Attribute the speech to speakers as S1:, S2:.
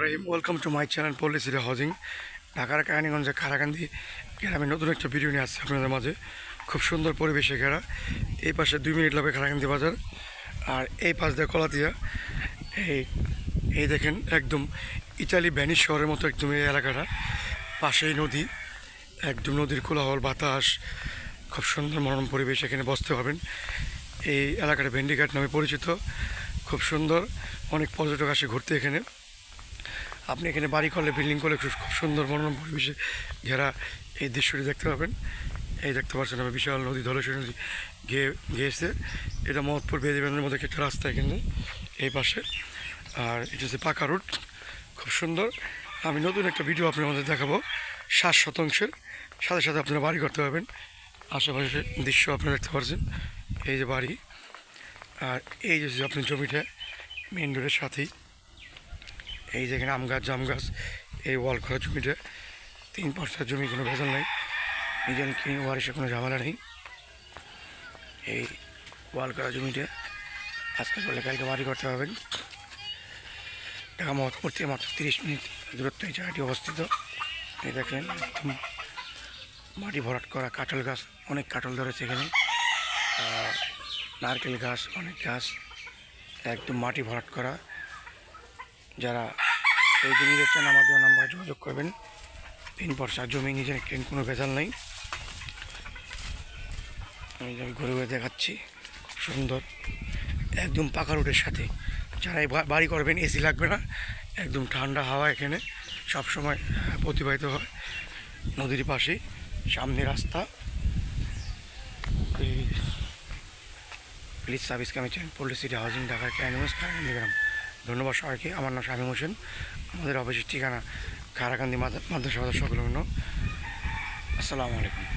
S1: Welcome to my channel পলিসিটি housing ঢাকার কাহিনীগঞ্জে খারাকান্দি গ্রামে নতুন একটা ভিডিও নিয়ে আসছে আপনাদের মাঝে। খুব সুন্দর পরিবেশে ঘেরা। এই পাশে দুই মিনিট লাগবে খারাকান্দি বাজার। আর এই পাশ দিয়ে কলাতিয়া। এই এই দেখেন একদম ইতালি ভ্যানিস শহরের মতো একদম এই এলাকাটা। পাশেই নদী। একদম নদীর কোলাহল, বাতাস। খুব সুন্দর মনোরম পরিবেশ এখানে বসতে পারবেন এই এলাকাটা ভেন্ডিঘাট নামে পরিচিত। খুব সুন্দর। অনেক পর্যটক আসে ঘুরতে এখানে। আপনি এখানে বাড়ি করলে বিল্ডিং করলে খুব সুন্দর মনোরম পরিবেশে ঘেরা এই দৃশ্যটি দেখতে পাবেন। এই দেখতে পাচ্ছেন আমি বিশাল নদী, ধলেশ্বরী নদী গিয়ে গিয়েছে এটা মহৎপুর বেদিবেন্দ্রের মধ্যে একটা রাস্তা এখানে, এই পাশে। আর এটা হচ্ছে পাকা রোড খুব সুন্দর। আমি নতুন একটা ভিডিও আপনার মধ্যে দেখাবো ষাট শতাংশের। সাথে সাথে আপনারা বাড়ি করতে পারবেন। আশেপাশে দৃশ্য আপনারা দেখতে পাচ্ছেন এই যে বাড়ি। আর এই যে যে আপনি জমিটা মেন রোডের সাথেই। এই যেখানে আম গাছ, জাম গাছ, এই ওয়াল করা জমিটা তিন পাঁচটা জমি, কোনো ভেজাল নাই। নিজের কিনে ওয়ারিসে কোনো ঝামেলা নেই। এই ওয়াল করা জমিটা আজকে করলে কালকে বাড়ি করতে পারবেন ঢাকা মহৎপুর থেকে মাত্র তিরিশ মিনিট দূরত্ব এই জায়গাটি অবস্থিত। এই দেখেন, একদম মাটি ভরাট করা কাঁঠাল গাছ, অনেক কাঁঠাল ধরেছে এখানে। নারকেল গাছ, অনেক গাছ, একদম মাটি ভরাট করা। যারা এই জমি দেখছেন আমার দেওয়া নাম্বার যোগাযোগ করবেন তিন পর্সা জমি নিজের কেন কোনো ভেজাল নেই আমি যে ঘুরে ঘুরে দেখাচ্ছি খুব সুন্দর একদম পাকা রোডের সাথে যারা বাড়ি করবেন এসি লাগবে না একদম ঠান্ডা হাওয়া এখানে সব সময় প্রতিবাহিত হয় নদীর পাশে সামনে রাস্তা প্লিজ সার্ভিস কমিশন পলিসিটি হাউজিং ঢাকার ক্যানিমাস গ্রাম ধন্যবাদ সবাইকে। আমার নাম শামীম হোসেন। আমাদের অফিসের ঠিকানা খারাকান্দি মাদ্রাসা সংলগ্ন। আসসালামু আলাইকুম।